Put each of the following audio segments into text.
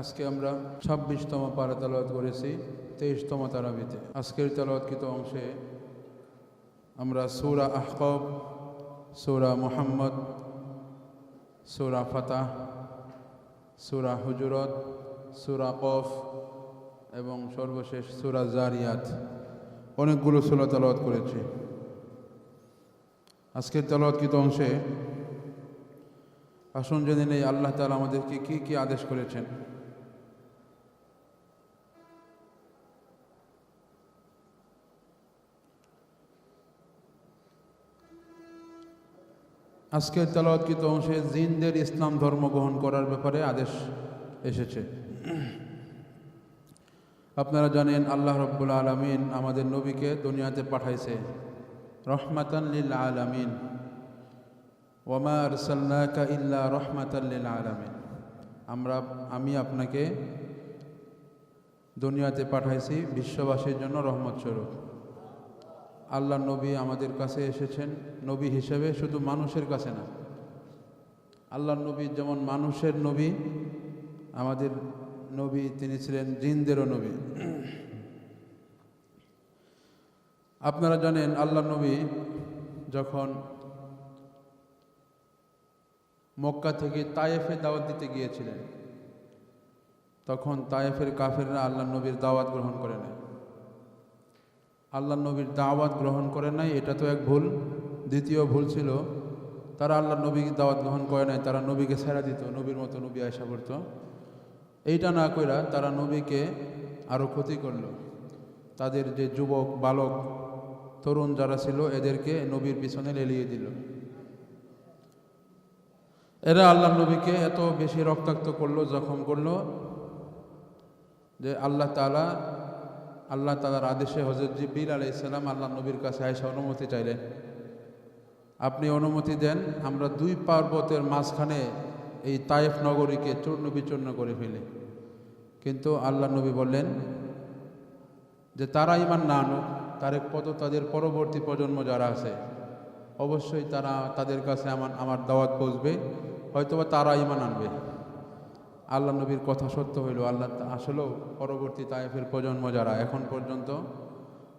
আজকে আমরা ছাব্বিশতম পারা তালাওয়াত করেছি, তেইশতম তারাবিতে। আজকের তালাওয়াতকৃত অংশে আমরা সূরা আহকব সূরা মুহাম্মদ, সূরা ফাতাহ, সূরা হুজুরত, সূরা কফ এবং সর্বশেষ সূরা জারিয়াত। অনেকগুলো সূরা তালাওয়াত করেছি। আজকের তালাওয়াতকৃত অংশে আসুন জেনে নেই আল্লাহ তালা আমাদেরকে কি কি আদেশ করেছেন। আজকের তেলাওয়াতকৃত অংশে জিনদের ইসলাম ধর্ম গ্রহণ করার ব্যাপারে আদেশ এসেছে। আপনারা জানেন আল্লাহ রব্বুল আলমিন আমাদের নবীকে দুনিয়াতে পাঠাইছে। রহমাতান লিল আলামিন। ওমা আরসাল্লাকা ইল্লা রহমাতাল্লিল আলামিন। আমরা, আমি আপনাকে দুনিয়াতে পাঠাইছি বিশ্ববাসীর জন্য রহমত স্বরূপ। আল্লাহ নবী আমাদের কাছে এসেছেন, নবী হিসেবে শুধু মানুষের কাছে না। আল্লাহ নবী যেমন মানুষের নবী, আমাদের নবী তিনি ছিলেন জিনদেরও নবী। আপনারা জানেন, আল্লাহ নবী যখন মক্কা থেকে তায়েফে দাওয়াত দিতে গিয়েছিলেন। তখন তায়েফের কাফেররা আল্লাহ নবীর দাওয়াত গ্রহণ করে নেয়। আল্লাহ নবীর দাওয়াত গ্রহণ করে নাই, এটা তো এক ভুল। দ্বিতীয় ভুল ছিল, তারা আল্লাহ নবীর দাওয়াত গ্রহণ করে নাই, তারা নবীকে ছেড়া দিত, নবীর মতো নবী আয়সা করত এইটা না কইরা তারা নবীকে আরও ক্ষতি করল। তাদের যে যুবক, বালক, তরুণ যারা ছিল, এদেরকে নবীর পিছনে লেলিয়ে দিল। এরা আল্লাহ নবীকে এত বেশি রক্তাক্ত করল, জখম করল, যে আল্লাহ তালা আল্লাহ তালার আদেশে হজরত জিবিল আলি ইসলাম আল্লাহ নবীর কাছে আয়সা অনুমতি চাইলেন। আপনি অনুমতি দেন, আমরা দুই পার্বতের মাঝখানে এই তায়েফ নগরীকে চূর্ণ বিচূর্ণ করে ফেলি। কিন্তু আল্লাহ নবী বললেন যে, তারা ইমান না আনুক, তার এক পদ, তাদের পরবর্তী প্রজন্ম যারা আছে, অবশ্যই তারা তাদের কাছে আমার আমার দাওয়াত পৌঁছবে। হয়তোবা তারা ইমান আনবে। আল্লাহ নবীর কথা সত্য হইল, আল্লাহ আসলেও পরবর্তী তায়েফের প্রজন্ম যারা, এখন পর্যন্ত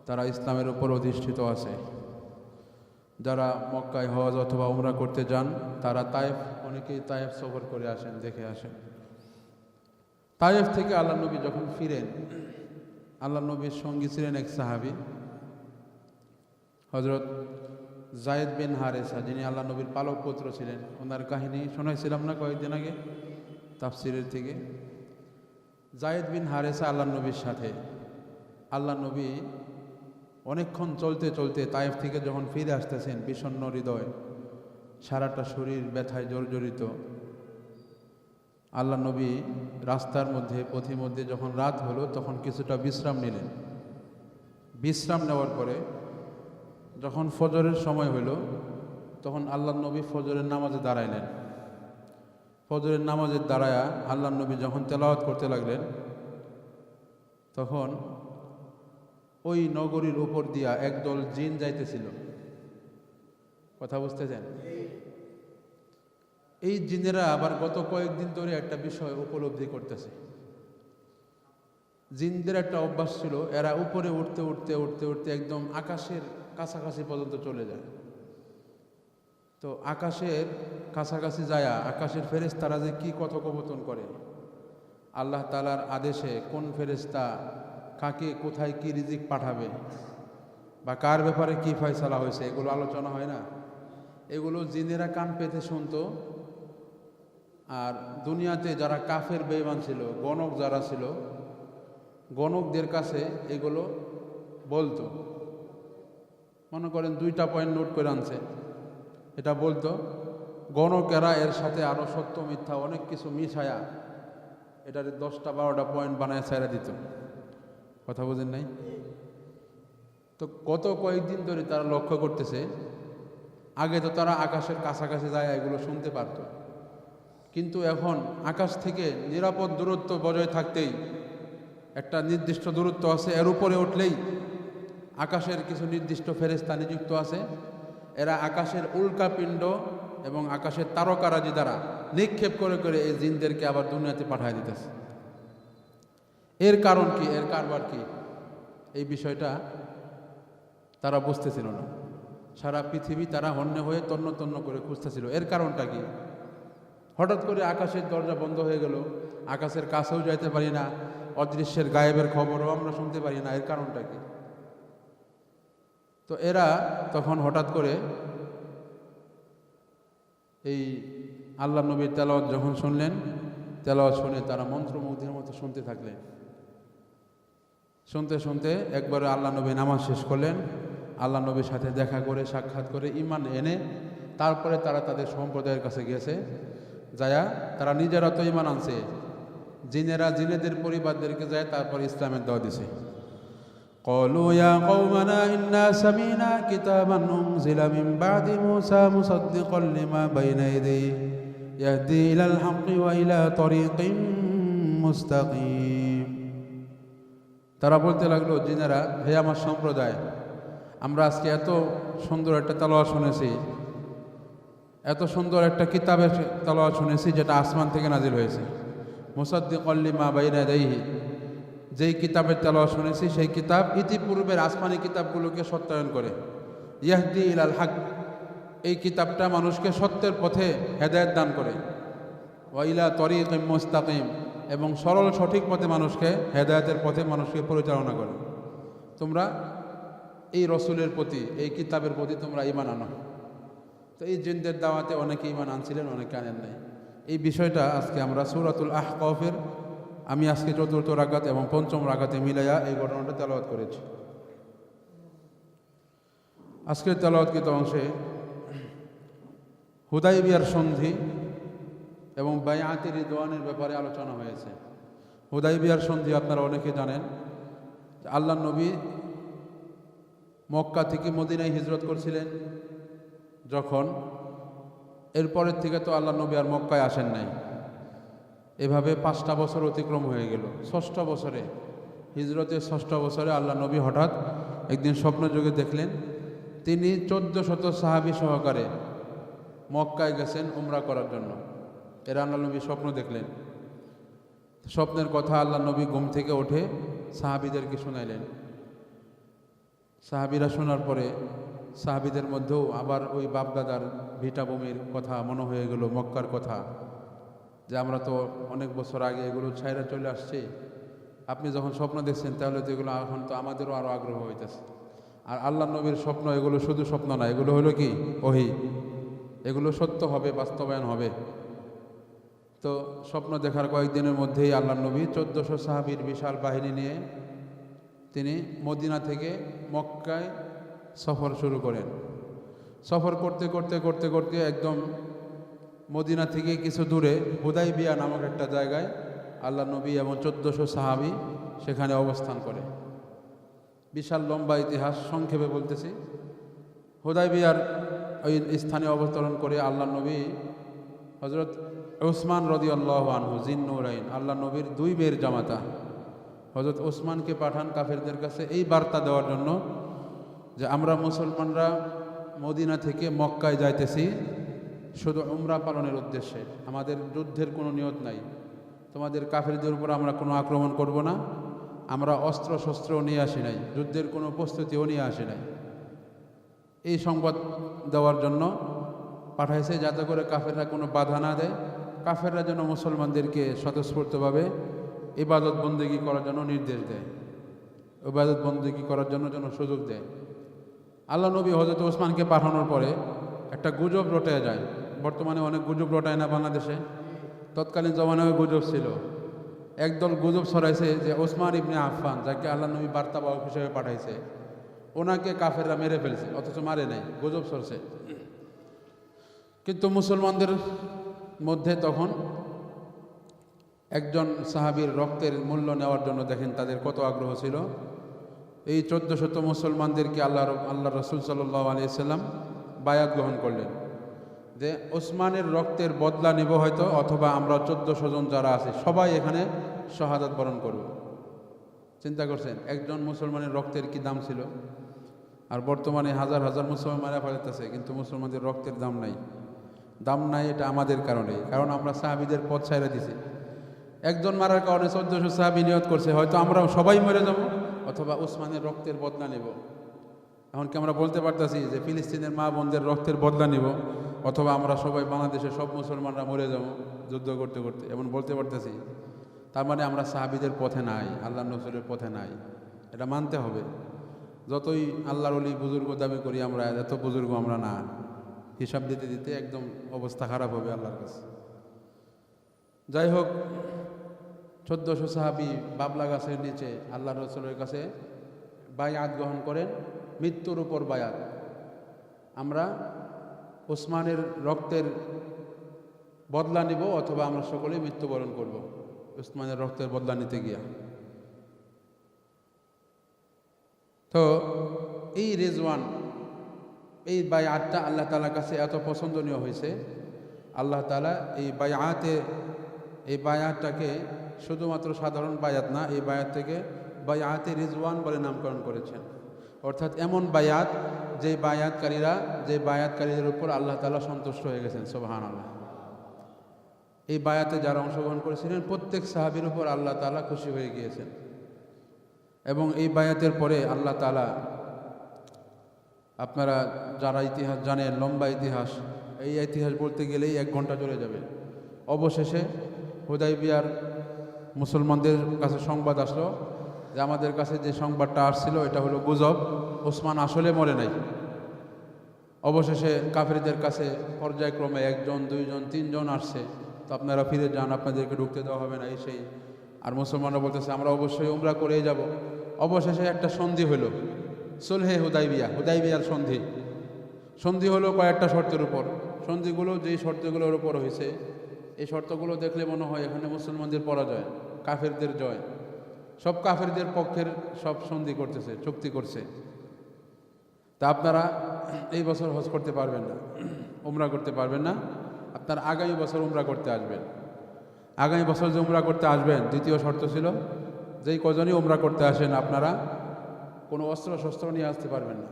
তারা ইসলামের উপর অধিষ্ঠিত আছে। যারা মক্কায় হজ অথবা উমরা করতে যান, তারা তায়েফ, অনেকেই তায়েফ সফর করে আসেন, দেখে আসেন। তায়েফ থেকে আল্লাহ নবী যখন ফিরেন, আল্লাহ নবীর সঙ্গী ছিলেন এক সাহাবি হজরত জায়েদ বিন হারেসা, যিনি আল্লাহ নবীর পালক পুত্র ছিলেন, ওনার কাহিনী শোনাইছিলাম না কয়েকদিন আগে, তাফসিরের থেকে। জায়েদ বিন হারেসা আল্লাহ নবীর সাথে। আল্লাহ নবী অনেকক্ষণ চলতে চলতে তায়েফ থেকে যখন ফিরে আসতেছেন, বিষণ্ণ হৃদয়, সারাটা শরীর ব্যথায় জর্জরিত। আল্লাহ নবী রাস্তার মধ্যে পথির মধ্যে যখন রাত হলো, তখন কিছুটা বিশ্রাম নিলেন। বিশ্রাম নেওয়ার পরে যখন ফজরের সময় হইল, তখন আল্লাহ নবী ফজরের নামাজে দাঁড়াইলেন। ফজরের নামাজের দাঁড়ায়া আল্লাহ নবী যখন তেলাওয়াত করতে লাগলেন, তখন ওই নগরীর উপর দিয়া একদল জিন যাইতেছিল। কথা বুঝতেছেন? এই জিনেরা আবার গত কয়েকদিন ধরে একটা বিষয় উপলব্ধি করতেছে। জিনদের একটা অভ্যাস ছিল, এরা উপরে উঠতে উঠতে উঠতে উঠতে একদম আকাশের কাছাকাছি পর্যন্ত চলে যায়। তো আকাশের কাছাকাছি যায়া, আকাশের ফেরেশতারা যে কী কথোপকথন করে? আল্লাহ তালার আদেশে কোন ফেরেশতা কাকে, কোথায় কি রিজিক পাঠাবে বা কার ব্যাপারে কি ফয়সালা হয়েছে, এগুলো আলোচনা হয় না। এগুলো জিনেরা কান পেতে শুনতো। আর দুনিয়াতে যারা কাফের বেইমান ছিল, গণক যারা ছিল, গণকদের কাছে এগুলো বলতো। মনে করেন দুইটা পয়েন্ট নোট করে আনছে। এটা বলতো, গণকেরা এর সাথে আরও সত্য, মিথ্যা অনেক কিছু মিশায়া এটার দশটা বারোটা পয়েন্ট বানায় ছেড়ে দিত। কথা বুঝেন নাই? তো গত কয়েকদিন ধরে তারা লক্ষ্য করতেছে, আগে তো তারা আকাশের কাছাকাছি যায়, এগুলো শুনতে পারতো। কিন্তু এখন আকাশ থেকে নিরাপদ দূরত্ব বজায় থাকতেই একটা নির্দিষ্ট দূরত্ব আছে, এর উপরে উঠলেই আকাশের কিছু নির্দিষ্ট ফেরেস্তা নিযুক্ত আছে। এরা আকাশের উল্কাপিণ্ড এবং আকাশের তারকারাজি দ্বারা নিক্ষেপ করে করে এই জিনদেরকে আবার দুনিয়াতে পাঠায় দিতেছে। এর কারণ কি? এর কারবার কি? এই বিষয়টা তারা বুঝতেছিল না। সারা পৃথিবী তারা হন্যে হয়ে তন্ন তন্ন করে খুঁজতেছিল। এর কারণটা কি? হঠাৎ করে আকাশের দরজা বন্ধ হয়ে গেল। আকাশের কাছেও যাইতে পারি না। অদৃশ্যের গায়েবের খবরও আমরা শুনতে পারি না। এর কারণটা কি? তো এরা তখন হঠাৎ করে এই আল্লাহ নবীর তেলাওয়াত যখন শুনলেন, তেলাওয়াত শুনে তারা মন্ত্রমুগ্ধের মতো শুনতে থাকলেন। শুনতে শুনতে একবারে আল্লাহ নবী নামাজ শেষ করলেন। আল্লাহ নবীর সাথে দেখা করে, সাক্ষাৎ করে ইমান এনে তারপরে তারা তাদের সম্প্রদায়ের কাছে গেছে। যায়া তারা নিজেরা তো ইমান আনছে। জিনেরা জিনেদের পরিবারদেরকে যায় তারপর ইসলামের দেওয়া দিছে। قالوا يا قومنا إنا سمينا كتابا أنزل من بعد موسى مصدقا لما بين يديه يهدي إلى الحق وإلى طريق مستقيم তারা বলতে লাগলো জিনেরা হে আমার সম্প্রদায় আমরা আজকে এত সুন্দর একটা তালোয়া শুনেছি এত সুন্দর একটা কিতাবের তালোয়া শুনেছি যেটা আসমান থেকে নাজিল হয়েছে মুসাদ্দিক অল্লিমা বাইনা দেহি যেই কিতাবের তেলাওয়া শুনেছি, সেই কিতাব ইতিপূর্বের আসমানি কিতাবগুলোকে সত্যায়ন করে। ইয়াহদি ইলাল হাক, এই কিতাবটা মানুষকে সত্যের পথে হেদায়ত দান করে। ওয়াইলা তরিক মোস্তাকিম, এবং সরল সঠিক পথে মানুষকে হেদায়তের পথে মানুষকে পরিচালনা করে। তোমরা এই রসুলের প্রতি, এই কিতাবের প্রতি তোমরা ইমান আনো। তো এই জিনদের দাওয়াতে অনেকে ইমান আনছিলেন, অনেকে আনেন নাই। এই বিষয়টা আজকে আমরা সুরাতুল আহকফের আমি আজকে চতুর্থ রাগাত এবং পঞ্চম রাগাতে মিলাইয়া এই ঘটনাটা তেলাওয়াত করেছি। আজকের তেলাওয়াতকৃত অংশে হুদাই বিয়ার সন্ধি এবং বায়াতের দোয়ানের ব্যাপারে আলোচনা হয়েছে। হুদাই বিয়ার সন্ধি আপনারা অনেকে জানেন আল্লাহ নবী মক্কা থেকে মদিনায় হিজরত করছিলেন যখন, এরপরের থেকে তো আল্লাহ নবী আর মক্কায় আসেন নাই। এভাবে পাঁচটা বছর অতিক্রম হয়ে গেল। ষষ্ঠ বছরে, হিজরতের ষষ্ঠ বছরে আল্লাহ নবী হঠাৎ একদিন স্বপ্ন যুগে দেখলেন, তিনি চোদ্দ শত সাহাবি সহকারে মক্কায় গেছেন উমরা করার জন্য। এরা আল্লাহ নবী স্বপ্ন দেখলেন। স্বপ্নের কথা আল্লাহ নবী ঘুম থেকে উঠে সাহাবিদেরকে শোনাইলেন। সাহাবিরা শোনার পরে সাহাবিদের মধ্যেও আবার ওই বাপদাদার ভিটাভূমির কথা মনে হয়ে গেল, মক্কার কথা। যে আমরা তো অনেক বছর আগে এগুলো ছাইরা চলে আসছি। আপনি যখন স্বপ্ন দেখছেন, তাহলে তো এগুলো এখন তো আমাদেরও আরও আগ্রহ হইতেছে। আর আল্লাহ নবীর স্বপ্ন এগুলো শুধু স্বপ্ন না, এগুলো হলো কি? ওহি। এগুলো সত্য হবে, বাস্তবায়ন হবে। তো স্বপ্ন দেখার কয়েকদিনের মধ্যেই আল্লাহ নবী চোদ্দোশো সাহাবির বিশাল বাহিনী নিয়ে তিনি মদিনা থেকে মক্কায় সফর শুরু করেন। সফর করতে করতে করতে করতে একদম মদিনা থেকে কিছু দূরে হুদাইবিয়া নামক একটা জায়গায় আল্লাহ নবী এবং চোদ্দোশো সাহাবি সেখানে অবস্থান করে। বিশাল লম্বা ইতিহাস সংক্ষেপে বলতেছি। হুদাই হুদাইবিয়ার ওই স্থানে অবতরণ করে আল্লাহ নবী হজরত ওসমান রদি আল্লাহ আনহু জিন্নুরাইন আল্লাহ নবীর দুই বের জামাতা। হজরত ওসমানকে পাঠান কাফেরদের কাছে এই বার্তা দেওয়ার জন্য যে, আমরা মুসলমানরা মদিনা থেকে মক্কায় যাইতেছি শুধু উমরা পালনের উদ্দেশ্যে। আমাদের যুদ্ধের কোনো নিয়ত নাই। তোমাদের কাফেরদের উপর আমরা কোনো আক্রমণ করব না। আমরা অস্ত্র শস্ত্রও নিয়ে আসি নাই। যুদ্ধের কোনো প্রস্তুতিও নিয়ে আসি নাই। এই সংবাদ দেওয়ার জন্য পাঠাইছে যাতে করে কাফেররা কোনো বাধা না দেয়। কাফেররা যেন মুসলমানদেরকে স্বতঃস্ফূর্তভাবে ইবাদত বন্দেগী করার জন্য নির্দেশ দেয়। ইবাদত বন্দেগী করার জন্য যেন সুযোগ দেয়। আল্লাহ নবী হজরত ওসমানকে পাঠানোর পরে একটা গুজব রটে যায়। বর্তমানে অনেক গুজব রটায় না বাংলাদেশে। তৎকালীন জমানায় গুজব ছিল। একদল গুজব ছড়াইছে যে ওসমান ইবনে আফফান, যাকে আল্লাহ নবী বার্তাবাহক হিসেবে পাঠাইছে, ওনাকে কাফেররা মেরে ফেলছে, অথচ মারে নাই, গুজব সরছে কিন্তু মুসলমানদের মধ্যে তখন একজন সাহাবীর রক্তের মূল্য নেওয়ার জন্য দেখেন তাদের কত আগ্রহ ছিল। এই চোদ্দ শত মুসলমানদেরকে আল্লাহ আল্লাহ রসুল সাল্লাহ আলিয়াল্লাম বায়াত গ্রহণ করলেন। যে ওসমানের রক্তের বদলা নেব হয়তো, অথবা আমরা চোদ্দশো জন যারা আছে, সবাই এখানে শাহাদাত বরণ করব। চিন্তা করছেন, একজন মুসলমানের রক্তের কি দাম ছিল? আর বর্তমানে হাজার হাজার মুসলমান মারা ফেলতেছে, কিন্তু মুসলমানদের রক্তের দাম নাই। দাম নাই এটা আমাদের কারণে, কারণ আমরা সাহাবিদের পথ ছাইড়া দিছি। একজন মারার কারণে চোদ্দশো সাহাবি নিয়ত করছে, হয়তো আমরা সবাই মরে যাব, অথবা উসমানের রক্তের বদলা নেব। এমনকি আমরা বলতে পারতেছি যে ফিলিস্তিনের মা বোনদের রক্তের বদলা নিব। অথবা আমরা সবাই বাংলাদেশের সব মুসলমানরা মরে যাব, যুদ্ধ করতে করতে, এমন বলতে পারতেছি। তার মানে আমরা সাহাবিদের পথে নাই আল্লাহ নসরের পথে নাই। এটা মানতে হবে। যতই আল্লাহর অলি বুজুর্গ দাবি করি আমরা, এত বুজুর্গ আমরা না। হিসাব দিতে দিতে একদম অবস্থা খারাপ হবে আল্লাহর কাছে। যাই হোক, চোদ্দশো সাহাবি বাবলা গাছের নিচে আল্লাহ রসুলের কাছে বায়াত গ্রহণ করেন। মৃত্যুর উপর বায়াত। আমরা ওসমানের রক্তের বদলা নিব অথবা আমরা সকলেই মৃত্যুবরণ করব। ওসমানের রক্তের বদলা নিতে গিয়া। তো এই রেজওয়ান, এই বাই বায়াতটা আল্লাহ তালার কাছে এত পছন্দনীয় হয়েছে। আল্লাহ তালা এই বায়াতে, এই বায়াতটাকে শুধুমাত্র সাধারণ বায়াত না, এই বায়াত থেকে বায়াতে রিজওয়ান বলে নামকরণ করেছেন। অর্থাৎ এমন বায়াত, যে বায়াতকারীরা, যে বায়াতকারীদের উপর আল্লাহ তালা সন্তুষ্ট হয়ে গেছেন সোবাহান আল্লাহ এই বায়াতে যারা অংশগ্রহণ করেছিলেন, প্রত্যেক সাহাবির উপর আল্লাহ তালা খুশি হয়ে গিয়েছেন। এবং এই বায়াতের পরে আল্লাহ তালা আপনারা যারা ইতিহাস জানেন, লম্বা ইতিহাস, এই ইতিহাস বলতে গেলেই এক ঘণ্টা চলে যাবে। অবশেষে হুদাই বিয়ার মুসলমানদের কাছে সংবাদ আসলো যে আমাদের কাছে যে সংবাদটা আসছিল, এটা হলো গুজব। ওসমান আসলে মরে নাই। অবশেষে কাফেরদের কাছে পর্যায়ক্রমে একজন, দুইজন, তিনজন আসছে। তো আপনারা ফিরে যান, আপনাদেরকে ঢুকতে দেওয়া হবে না এই সেই। আর মুসলমানরা বলতেছে, আমরা অবশ্যই উমরা করেই যাব। অবশেষে একটা সন্ধি হলো, সুলহে হুদাইবিয়া। হুদাইবিয়ার সন্ধি। সন্ধি হলো কয়েকটা শর্তের উপর। সন্ধিগুলো, যেই শর্তগুলোর উপর হয়েছে, এই শর্তগুলো দেখলে মনে হয় এখানে মুসলমানদের পরাজয়, কাফেরদের জয়। সব কাফেরদের পক্ষের সব সন্ধি করতেছে, চুক্তি করছে। তা আপনারা এই বছর হজ করতে পারবেন না, উমরা করতে পারবেন না। আপনার আগামী বছর উমরা করতে আসবেন। আগামী বছর যে উমরা করতে আসবেন, দ্বিতীয় শর্ত ছিল যেই কজনই উমরা করতে আসেন আপনারা, কোনো অস্ত্র শস্ত্র নিয়ে আসতে পারবেন না।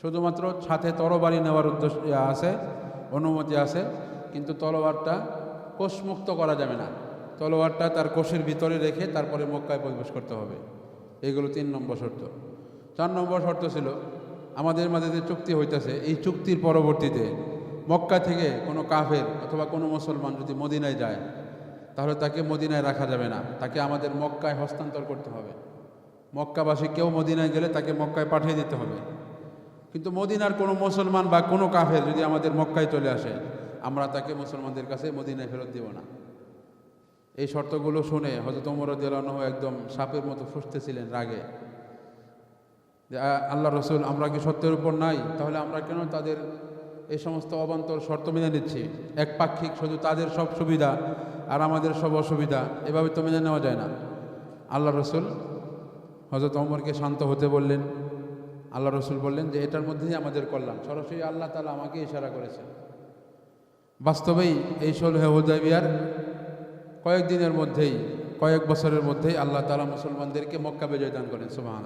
শুধুমাত্র সাথে তরবারি নেওয়ার উদ্দেশ্য আছে, অনুমতি আছে, কিন্তু তলোয়ারটা কোষমুক্ত করা যাবে না। তলোয়ারটা তার কোষের ভিতরে রেখে তারপরে মক্কায় প্রবেশ করতে হবে। এগুলো তিন নম্বর শর্ত। চার নম্বর শর্ত ছিল, আমাদের মাঝে যে চুক্তি হইতেছে, এই চুক্তির পরবর্তীতে মক্কা থেকে কোনো কাফের অথবা কোনো মুসলমান যদি মদিনায় যায়, তাহলে তাকে মদিনায় রাখা যাবে না। তাকে আমাদের মক্কায় হস্তান্তর করতে হবে। মক্কাবাসী কেউ মদিনায় গেলে তাকে মক্কায় পাঠিয়ে দিতে হবে। কিন্তু মদিনার কোনো মুসলমান বা কোনো কাফের যদি আমাদের মক্কায় চলে আসে, আমরা তাকে মুসলমানদের কাছে মদিনায় ফেরত দিব না। এই শর্তগুলো শুনে হজরত ওমর দিলানহ একদম সাপের মতো ফুসতেছিলেন রাগে। যে আল্লাহ রসুল, আমরা কি সত্যের উপর নাই? তাহলে আমরা কেন তাদের এই সমস্ত অবান্তর শর্ত মেনে নিচ্ছি? একপাক্ষিক শুধু তাদের সব সুবিধা আর আমাদের সব অসুবিধা, এভাবে তো মেনে নেওয়া যায় না। আল্লাহ রসুল হজরত অমরকে শান্ত হতে বললেন। আল্লাহ রসুল বললেন যে, এটার মধ্যেই আমাদের কল্যাণ। সরাসরি আল্লাহ তালা আমাকে ইশারা করেছেন। বাস্তবেই এই ষোলহে হুদাইবিয়ার কয়েকদিনের মধ্যেই, কয়েক বছরের মধ্যেই আল্লাহ তালা মুসলমানদেরকে মক্কা বিজয় দান করেন সুবাহ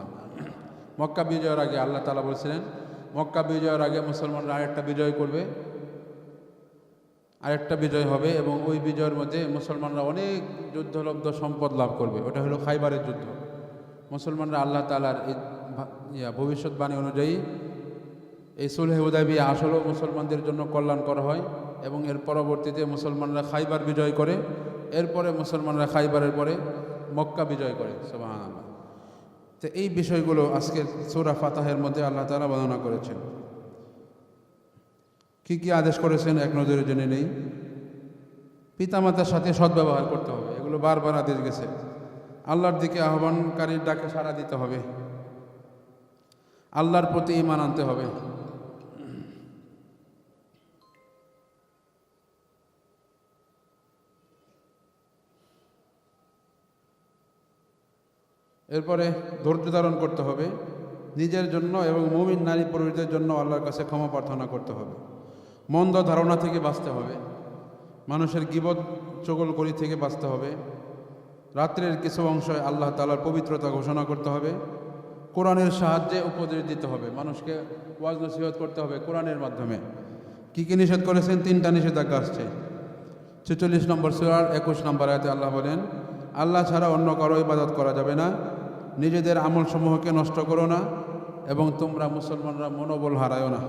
মক্কা বিজয়ের আগে আল্লাহ তালা বলছিলেন, মক্কা বিজয়ের আগে মুসলমানরা আরেকটা বিজয় করবে। আরেকটা বিজয় হবে এবং ওই বিজয়ের মধ্যে মুসলমানরা অনেক যুদ্ধলব্ধ সম্পদ লাভ করবে। ওটা হলো খাইবারের যুদ্ধ। মুসলমানরা আল্লাহ তালার এই ভবিষ্যৎবাণী অনুযায়ী এই সুলহে উদাবিয়া আসলেও মুসলমানদের জন্য কল্যাণ করা হয় এবং এর পরবর্তীতে মুসলমানরা খাইবার বিজয় করে। এরপরে মুসলমানরা খাইবারের পরে মক্কা বিজয় করে সোবাহান তো এই বিষয়গুলো আজকের সৌরা ফাতাহের মধ্যে আল্লাহ তালা বর্ণনা করেছেন। কি কি আদেশ করেছেন এক নজরে জেনে নেই। পিতামাতার সাথে সদ্ব্যবহার করতে হবে, এগুলো বারবার আদেশ গেছে। আল্লাহর দিকে আহ্বানকারীর ডাকে সাড়া দিতে হবে। আল্লাহর প্রতি ইমান আনতে হবে। এরপরে ধৈর্য ধারণ করতে হবে। নিজের জন্য এবং মুমিন নারী পুরুষদের জন্য আল্লাহর কাছে ক্ষমা প্রার্থনা করতে হবে। মন্দ ধারণা থেকে বাঁচতে হবে। মানুষের গিবত চগলকরি থেকে বাঁচতে হবে। রাত্রের কিছু অংশে আল্লাহ তালার পবিত্রতা ঘোষণা করতে হবে। কোরআনের সাহায্যে উপদেশ দিতে হবে। মানুষকে ওয়াজ নসিহত করতে হবে কোরআনের মাধ্যমে। কি কি নিষেধ করেছেন? তিনটা নিষেধাজ্ঞা আসছে। ছেচল্লিশ নম্বর সুরার একুশ নম্বর আয়তে আল্লাহ বলেন, আল্লাহ ছাড়া অন্য কারও ইবাদত করা যাবে না। নিজেদের আমল সমূহকে নষ্ট করো না এবং তোমরা মুসলমানরা মনোবল হারায়ও না।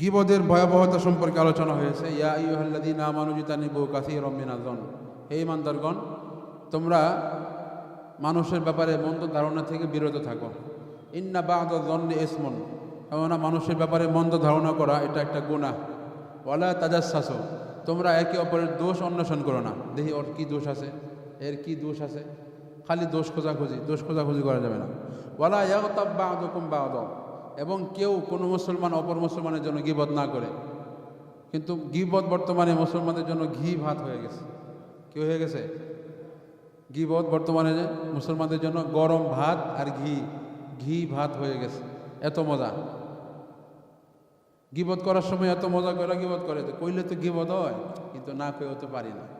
গিবদের ভয়াবহতা সম্পর্কে আলোচনা হয়েছে, ইয়া ইউহাল্লাদিন আমানুজিতানিবু কাসির রমিনাজন হে ইমানদারগণ তোমরা মানুষের ব্যাপারে মন্দ ধারণা থেকে বিরত থাকো। ইন্না বাদ জন্নে ইসমন। কেননা মানুষের ব্যাপারে মন্দ ধারণা করা এটা একটা গুণা ওয়ালা তাজাসাসো তোমরা একে অপরের দোষ অন্বেষণ করো না। দেখি ওর কি দোষ আছে। এর কি দোষ আছে? খালি দোষ খোঁজাখুঁজি দোষ খোঁজাখুঁজি করা যাবে না। ওয়ালা ইয়াগতাব বা আদকুম বা বাদ। এবং কেউ কোনো মুসলমান অপর মুসলমানের জন্য গিবত না করে। কিন্তু গিবত বর্তমানে মুসলমানদের জন্য ঘি ভাত হয়ে গেছে। কি হয়ে গেছে? গিবত বর্তমানে মুসলমানদের জন্য গরম ভাত আর ঘি ঘি ভাত হয়ে গেছে। এত মজা। গিবত করার সময় এত মজা করে গিবত করে, তো কইলে তো গিবত হয়, কিন্তু না কইও তো পারি না।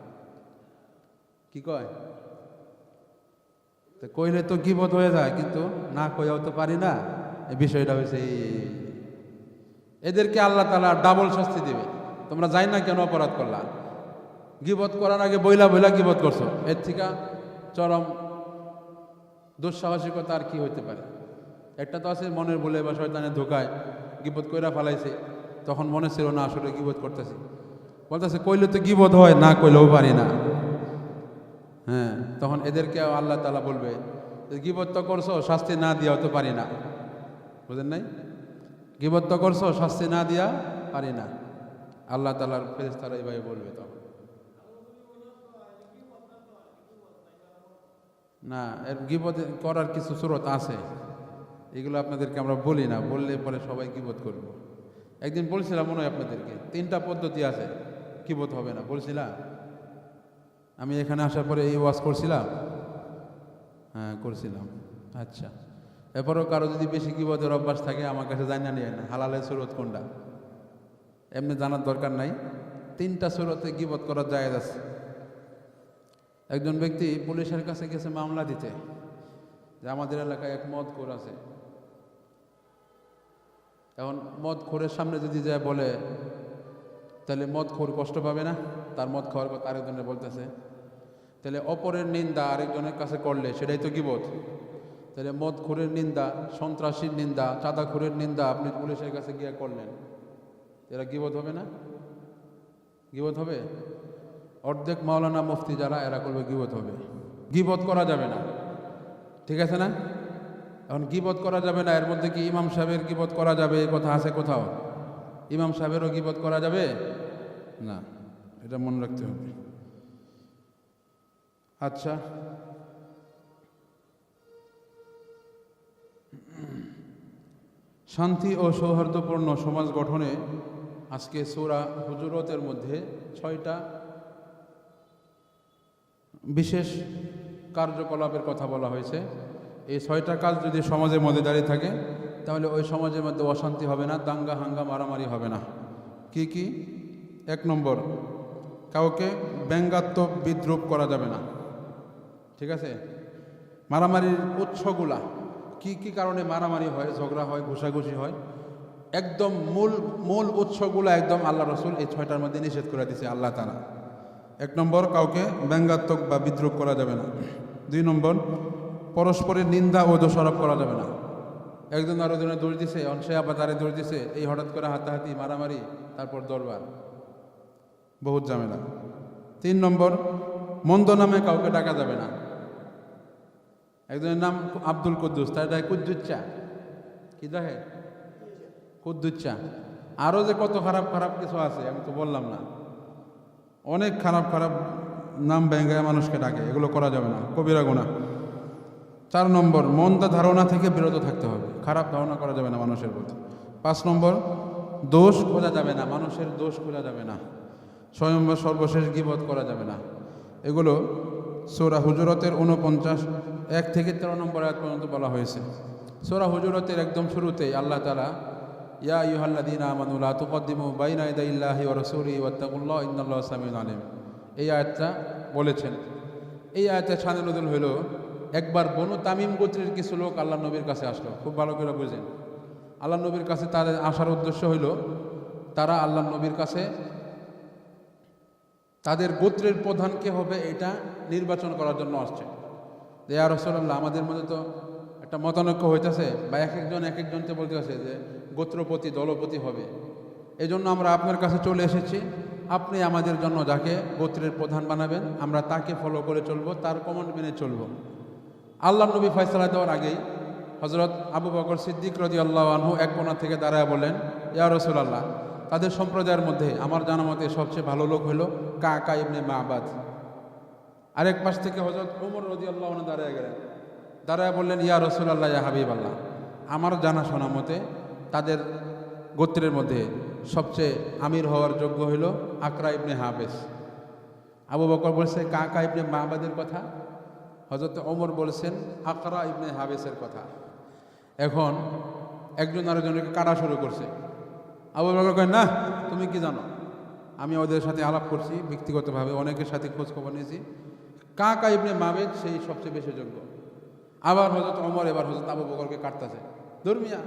কি কয়? তো কইলে তো গিবত হয়ে যায়, কিন্তু না কইয়াও তো পারি না। এই বিষয়টা হয়েছে। এদেরকে আল্লাহ তালা ডাবল শাস্তি দেবে। তোমরা যাই না কেন অপরাধ করলা? গিবত করার আগে বইলা বইলা গিবত করছ। এর থেকে চরম দুঃসাহসিকতা আর কি হইতে পারে? একটা তো আছে, মনের বলে বা শয়তানের ধোকায় গিবত কইরা ফালাইছে। তখন মনে ছিল না আসলে গিবত করতেছে। বলতেছে, কইলে তো গিবত হয়, না কইলেও পারি না। হ্যাঁ তখন এদেরকে আল্লাহ তালা বলবে যে গিবত তো করছ, শাস্তি না দিয়াও তো পারি না। বুঝেন নাই? গিবত তো করছ, শাস্তি না দিয়া পারি না। আল্লাহ তালার ফেরেস্তারা এইভাবে বলবে তখন। না, এর গিবত করার কিছু স্রোত আছে। এগুলো আপনাদেরকে আমরা বলি না, বললে পরে সবাই গিবত করব। একদিন বলছিলাম মনে হয় আপনাদেরকে, তিনটা পদ্ধতি আছে, গিবত হবে না। বলছিলাম আমি এখানে আসার পরে এই ওয়াজ করছিলাম? হ্যাঁ করছিলাম। আচ্ছা। এরপরও কারও যদি বেশি গিবতের অভ্যাস থাকে, আমার কাছে জানা নিয়ে না হালালের সুরত কোনটা? এমনি জানার দরকার নাই। তিনটা সুরতে গিবত করার জায়গা আছে। একজন ব্যক্তি পুলিশের কাছে গেছে মামলা দিতে, যে আমাদের এলাকায় এক মদ খোর আছে। এখন মদ খোরের সামনে যদি যায় বলে তাহলে মদ খোর কষ্ট পাবে না? তার মদ খাওয়ার কথা আরেকজনের বলতেছে। তাহলে অপরের নিন্দা আরেকজনের কাছে করলে সেটাই তো গিবত। তাহলে মদ খুরের নিন্দা, সন্ত্রাসীর নিন্দা, চাঁদা খুরের নিন্দা আপনি পুলিশের কাছে গিয়ে করলেন। এরা গিবত হবে না? গিবত হবে? অর্ধেক মাওলানা মুফতি যারা, এরা করবে গিবত হবে। গিবত করা যাবে না। ঠিক আছে না? এখন গিবত করা যাবে না, এর মধ্যে কি ইমাম সাহেবের গিবত করা যাবে? এই কথা আছে কোথাও? ইমাম সাহেবেরও গিবত করা যাবে? না, এটা মনে রাখতে হবে। আচ্ছা। শান্তি ও সৌহার্দ্যপূর্ণ সমাজ গঠনে আজকে সোরা হুজুরতের মধ্যে ছয়টা বিশেষ কার্যকলাপের কথা বলা হয়েছে। এই ছয়টা কাজ যদি সমাজের মধ্যে দাঁড়িয়ে থাকে তাহলে ওই সমাজের মধ্যে অশান্তি হবে না, দাঙ্গা, হাঙ্গা, মারামারি হবে না। কি কি? এক নম্বর, কাউকে ব্যঙ্গাত্মক বিদ্রুপ করা যাবে না। ঠিক আছে? মারামারির উৎসগুলা কি কি কারণে মারামারি হয়, ঝগড়া হয়, ঘুষাঘুষি হয়? একদম মূল মূল উৎসগুলো একদম আল্লাহ রসুল এই ছয়টার মধ্যে নিষেধ করে দিছে, আল্লাহ তারা এক নম্বর, কাউকে ব্যঙ্গাত্মক বা বিদ্রুপ করা যাবে না। দুই নম্বর, পরস্পরের নিন্দা ও দোষারোপ করা যাবে না। একজন আরও জনে দৌড় দিছে অনসে আবার তারে দৌড় দিছে, এই হঠাৎ করে হাতাহাতি, মারামারি, তারপর দরবার। বহুত ঝামেলা। তিন নম্বর, মন্দ নামে কাউকে ডাকা যাবে না। একজনের নাম আব্দুল কুদ্দুস, তার ডাকে কুদ্দুচ্চা কি দেখে? কুদ্দুচ্চা আরও যে কত খারাপ খারাপ কিছু আছে, আমি তো বললাম না। অনেক খারাপ খারাপ নাম ব্যাঙ্গায় মানুষকে ডাকে, এগুলো করা যাবে না। কবিরা গোনা চার নম্বর, মন্দা ধারণা থেকে বিরত থাকতে হবে। খারাপ ধারণা করা যাবে না মানুষের প্রতি। পাঁচ নম্বর, দোষ খোঁজা যাবে না, মানুষের দোষ খোঁজা যাবে না। ছয় নম্বর, সর্বশেষ গিবত করা যাবে না। এগুলো সোরা হুজরতের উনপঞ্চাশ এক থেকে তেরো নম্বর এক পর্যন্ত বলা হয়েছে। সোরা হুজরতের একদম শুরুতেই আল্লাহ তালা ইয়া ইউহাল্লাদিন আমানুল্লাহ তুকদ্দিমু বাইনা ইদাইল্লাহি ওয়া রাসূলি ওয়াত্তাকুল্লাহ, ইন্নাল্লাহ সামিউন আলিম। এই আয়াতটা বলেছেন। এই আয়াতের সানুদুল হইল একবার বনু তামিম গোত্রের কিছু লোক আল্লাহ নবীর কাছে আসলো। খুব ভালো করে বুঝেন। আল্লাহ নবীর কাছে তাদের আসার উদ্দেশ্য হইল, তারা আল্লাহ নবীর কাছে তাদের গোত্রের প্রধান কে হবে এটা নির্বাচন করার জন্য আসছে। যে আর রসল্লাহ আমাদের মধ্যে তো একটা মতানৈক্য হইতেছে বা এক একজন এক একজনকে বলতে আছে যে, গোত্রপতি, দলপতি হবে। এই জন্য আমরা আপনার কাছে চলে এসেছি। আপনি আমাদের জন্য যাকে গোত্রের প্রধান বানাবেন, আমরা তাকে ফলো করে চলবো, তার কমান্ড মেনে চলবো। আল্লাহ নবী ফয়সালা দেওয়ার আগেই হজরত আবু বকর সিদ্দিক রদি আল্লাহ আনহু এক কোণা থেকে দাঁড়ায় বলেন ইয়া রসুলাল্লাহ, তাদের সম্প্রদায়ের মধ্যে আমার জানা মতে সবচেয়ে ভালো লোক হলো কা কা ইবনে মাহবাদ আরেক পাশ থেকে হজরত ওমর রদি আল্লাহ দাঁড়ায় গেলেন। দাঁড়ায় বললেন, ইয়া রসুলাল্লাহ, ইয়া হাবিব আল্লাহ আমার জানাশোনা মতে তাদের গোত্রের মধ্যে সবচেয়ে আমির হওয়ার যোগ্য হইল আকরা ইবনে হাবেস আবু বকর বলছে কা কা ইবনে মাহবাদের কথা? হজরত ওমর বলছেন, আকরা ইবনে হাবেসের কথা। এখন একজন আরেকজনকে কাটা শুরু করছে। আবু বকর কয় না তুমি কি জানো? আমি ওদের সাথে আলাপ করছি, ব্যক্তিগতভাবে অনেকের সাথে খোঁজ খবর নিয়েছি। কা কা ইবনে মাবেদ সেই সবচেয়ে বেশি যোগ্য। আবার হজরত অমর এবার হজরত আবু বকরকে কাটতেছে। ধর্মিয়া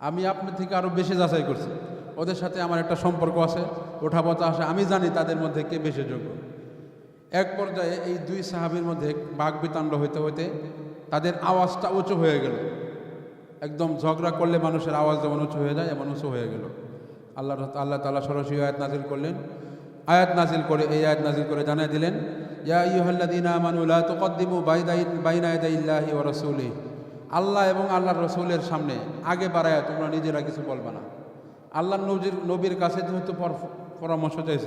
আমি আপনার থেকে আরও বেশি যাচাই করছি। ওদের সাথে আমার একটা সম্পর্ক আছে ওঠা পথা আসে আমি জানি তাদের মধ্যে কে বেশি যোগ্য। এক পর্যায়ে এই দুই সাহাবির মধ্যে বাঘ বিতাণ্ড হইতে হইতে তাদের আওয়াজটা উঁচু হয়ে গেল। একদম ঝগড়া করলে মানুষের আওয়াজ যেমন উঁচু হয়ে যায়, এমন উঁচু হয়ে গেল। আল্লাহ আল্লাহ তালা সরাসরি আয়াত নাজিল করলেন। আয়াত নাজিল করে, এই আয়াত নাজিল করে জানাই দিলেন আল্লাহ এবং আল্লাহ রসুলের সামনে আগে বাড়ায় তোমরা নিজেরা কিছু বলবে না। আল্লাহ নবীর কাছে যেহেতু পর- পরামর্শ চাইছে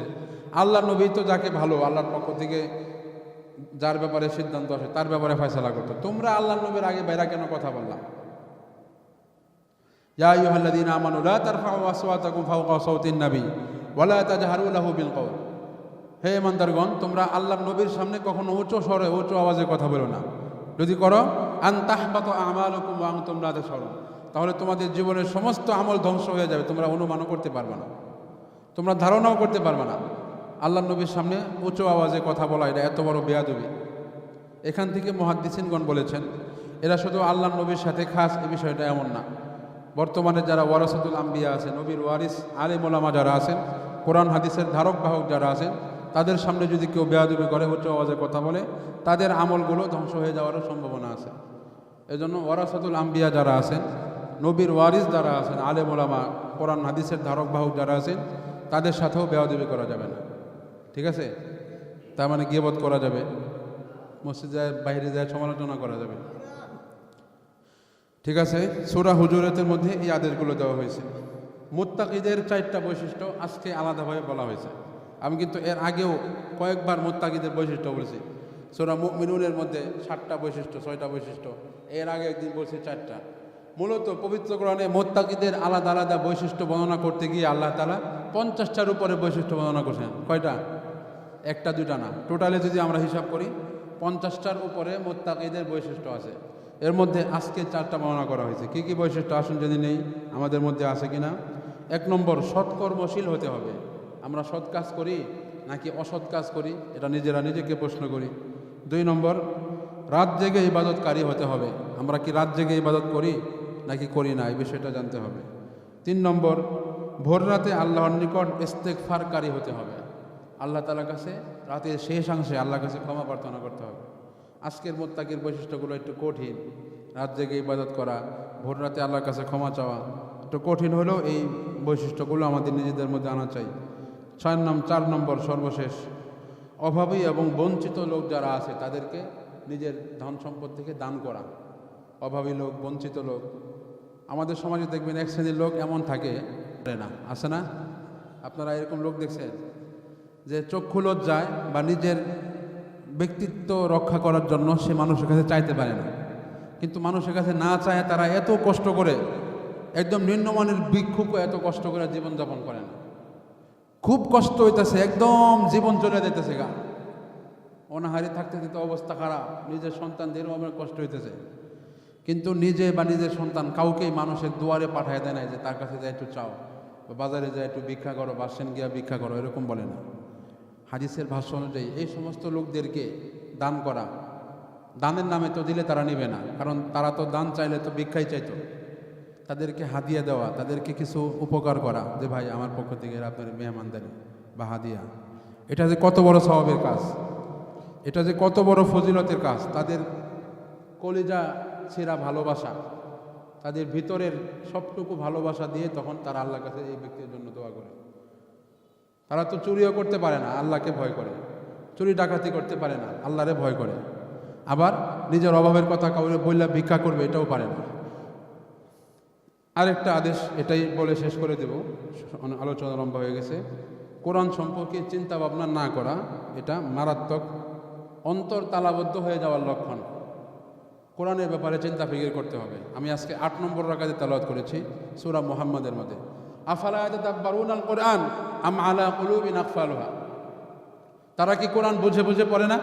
আল্লাহ নবী তো যাকে ভালো, আল্লাহর পক্ষ থেকে যার ব্যাপারে সিদ্ধান্ত আসে, তার ব্যাপারে ফয়সলা করতো। তোমরা আল্লাহ নবীর আগে বাইরা কেন কথা বললাম ইয়া হে ইমানদারগণ, তোমরা আল্লাহর নবীর সামনে কখনো উঁচু স্বরে, উঁচু আওয়াজে কথা বলো না। যদি করো, আন তাহবাতু আমালুকুম, ওয়া আনতুম লা তাশউরুন। তাহলে তোমাদের জীবনের সমস্ত আমল ধ্বংস হয়ে যাবে, তোমরা অনুমানও করতে পারবে না। তোমরা ধারণাও করতে পারবে না। আল্লাহ নবীর সামনে উঁচু আওয়াজে কথা বলা, এটা এত বড় বেয়াদবি। এখান থেকে মহাদ্দিসিনগণ বলেছেন, এরা শুধু আল্লাহ নবীর সাথে খাস, এ বিষয়টা এমন না। বর্তমানে যারা ওয়ারাসাতুল আম্বিয়া আছেন, নবীর ওয়ারিস আলী মোলামা যারা আছেন, কোরআন, হাদিসের ধারক বাহক যারা আছেন, তাদের সামনে যদি কেউ বেয়াদবি করে উচ্চ আওয়াজে কথা বলে, তাদের আমলগুলো ধ্বংস হয়ে যাওয়ারও সম্ভাবনা আছে। এজন্য ওয়ারাসাতুল আম্বিয়া যারা আছেন, নবীর ওয়ারিস যারা আছেন আলে মোলামা কোরআন, হাদিসের ধারক বাহক যারা আছেন, তাদের সাথেও বেয়াদবি করা যাবে না। ঠিক আছে? তার মানে গিয়ে গিয়েবত করা যাবে। মসজিদ যায়, বাইরে যায় সমালোচনা করা যাবে। ঠিক আছে? সুরা হুজুরাতের মধ্যে এই আদেশগুলো দেওয়া হয়েছে। মোত্তাকিদের চারটা বৈশিষ্ট্য আজকে আলাদাভাবে বলা হয়েছে। আমি কিন্তু এর আগেও কয়েকবার মোত্তাকিদের বৈশিষ্ট্য বলেছি। সুরা মিনুনের মধ্যে সাতটা বৈশিষ্ট্য, ছয়টা বৈশিষ্ট্য, এর আগে একদিন বলছি চারটা। মূলত পবিত্র কোরআনে মোত্তাকিদের আলাদা আলাদা বৈশিষ্ট্য বর্ণনা করতে গিয়ে আল্লাহ তালা পঞ্চাশটার উপরে বৈশিষ্ট্য বর্ণনা করছেন। কয়টা? একটা দুটা না। টোটালে যদি আমরা হিসাব করি, পঞ্চাশটার উপরে মোত্তাকিদের বৈশিষ্ট্য আছে। এর মধ্যে আজকে চারটা বর্ণনা করা হয়েছে। কী কী বৈশিষ্ট্য আসুন যদি নেই, আমাদের মধ্যে আছে কিনা? এক নম্বর, সৎকর্মশীল হতে হবে। আমরা সৎ কাজ করি নাকি অসৎ কাজ করি? এটা নিজেরা নিজেকে প্রশ্ন করি। দুই নম্বর, রাত জেগে ইবাদতকারী হতে হবে। আমরা কি রাত জেগে ইবাদত করি নাকি করি না? এই বিষয়টা জানতে হবে। তিন নম্বর, ভোর রাতে আল্লাহর নিকট ইস্তেকফারকারী হতে হবে। আল্লাহ তালার কাছে, রাতের শেষাংশে আল্লাহর কাছে ক্ষমা প্রার্থনা করতে হবে। আজকের মোত্তাকির বৈশিষ্ট্যগুলো একটু কঠিন। রাত জেগে ইবাদত করা, ভোর রাতে আল্লাহর কাছে ক্ষমা চাওয়া, একটু কঠিন হলেও এই বৈশিষ্ট্যগুলো আমাদের নিজেদের মধ্যে আনা চাই। ছয় নাম, চার নম্বর, সর্বশেষ। অভাবী এবং বঞ্চিত লোক যারা আছে, তাদেরকে নিজের ধন সম্পদ থেকে দান করা। অভাবী লোক, বঞ্চিত লোক। আমাদের সমাজে দেখবেন, এক শ্রেণির লোক এমন থাকে না। আছে না? আপনারা এরকম লোক দেখছেন? যে চক্ষু লজ্জায় বা নিজের ব্যক্তিত্ব রক্ষা করার জন্য সে মানুষের কাছে চাইতে পারে না। কিন্তু মানুষের কাছে না চায় তারা এত কষ্ট করে, একদম নিম্নমানের ভিক্ষুকও এত কষ্ট করে জীবনযাপন করে না। খুব কষ্ট হইতেছে, একদম জীবন চলে যেতেছে গা। অনাহারি থাকতে থাকতে অবস্থা খারাপ, নিজের সন্তানদেরও আমার কষ্ট হইতেছে। কিন্তু নিজে বা নিজের সন্তান কাউকেই মানুষের দুয়ারে পাঠায় দেয় না যে তার কাছে যায় একটু চাও বাজারে যায় একটু ভিক্ষা করো বাসেন গিয়া ভিক্ষা করো, এরকম বলে না। হাদিসের ভাষ্য অনুযায়ী এই সমস্ত লোকদেরকে দান করা। দানের নামে তো দিলে তারা নেবে না, কারণ তারা তো দান চাইলে তো ভিক্ষাই চাইতো। তাদেরকে হাদিয়া দেওয়া, তাদেরকে কিছু উপকার করা যে, ভাই, আমার পক্ষ থেকে আপনার মেহমানদারি বা হাদিয়া। এটা যে কত বড় স্বভাবের কাজ, এটা যে কত বড় ফজিলতের কাজ, তাদের কলিজা ছেঁড়া ভালোবাসা, তাদের ভিতরের সবটুকু ভালোবাসা দিয়ে তখন তারা আল্লাহর কাছে এই ব্যক্তির জন্য তারা তো চুরিও করতে পারে না, আল্লাহকে ভয় করে। চুরি ডাকাতি করতে পারে না, আল্লাহরে ভয় করে। আবার নিজের অভাবের কথা কাউরে বললে ভিক্ষা করবে, এটাও পারে না। আরেকটা আদেশ, এটাই বলে শেষ করে দেব। আলোচনা লম্বা হয়ে গেছে। কোরআন সম্পর্কে চিন্তা ভাবনা না করা, এটা মারাত্মক অন্তর তালাবদ্ধ হয়ে যাওয়ার লক্ষণ। কোরআনের ব্যাপারে চিন্তা ফিকির করতে হবে। আমি আজকে আট নম্বর রাকাতে তালাওয়াত করেছি, সুরা মোহাম্মদের মধ্যে। আফালা তাব্বারুন আল কোরআন আম আলা কুলুবিন আকফালুহা? তারা কি কোরআন বুঝে বুঝে পড়ে না?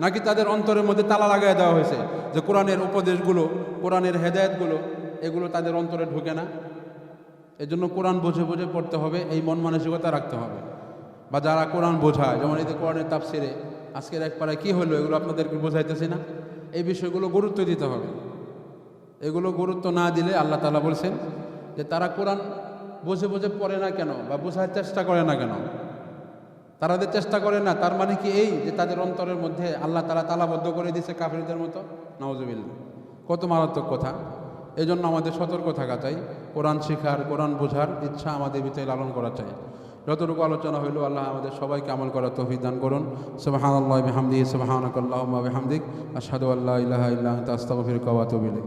নাকি তাদের অন্তরের মধ্যে তালা লাগাই দেওয়া হয়েছে যে কোরআনের উপদেশগুলো, কোরআনের হেদায়েতগুলো, এগুলো তাদের অন্তরে ঢুকে না? এজন্য কোরআন বুঝে বুঝে পড়তে হবে, এই মন মানসিকতা রাখতে হবে। বা যারা কোরআন বোঝায়, যেমন যে কোরআনের তাফসিরে, আজকের এক পাড়ায় কী হলো, এগুলো আপনাদেরকে বোঝাইতেছি না? এই বিষয়গুলো গুরুত্ব দিতে হবে। এগুলো গুরুত্ব না দিলে আল্লাহ তালা বলছেন যে তারা কোরআন বুঝে বুঝে পড়ে না কেন বা বোঝার চেষ্টা করে না কেন? তারা যে চেষ্টা করে না, তার মানে কি এই যে তাদের অন্তরের মধ্যে আল্লাহ তালা তালাবদ্ধ করে দিয়েছে কাফিরদের মতো? নওয়াজবিল্লা কত মারাত্মক কথা। এই জন্য আমাদের সতর্ক থাকা চাই। কোরআন শেখার, কোরআন বোঝার ইচ্ছা আমাদের ভিতরে লালন করা চাই। যতটুকু আলোচনা হইল, আল্লাহ আমাদের সবাইকে আমল করার তৌফিক দান করুন। সুবহানাল্লাহি বিহামদিহি, সুবহানাকাল্লাহুম্মা বিহামদিক। আশহাদু আল্লা ইলাহা ইল্লা আনতা, আস্তাগফিরুকা ওয়া আতুবু ইলাইক।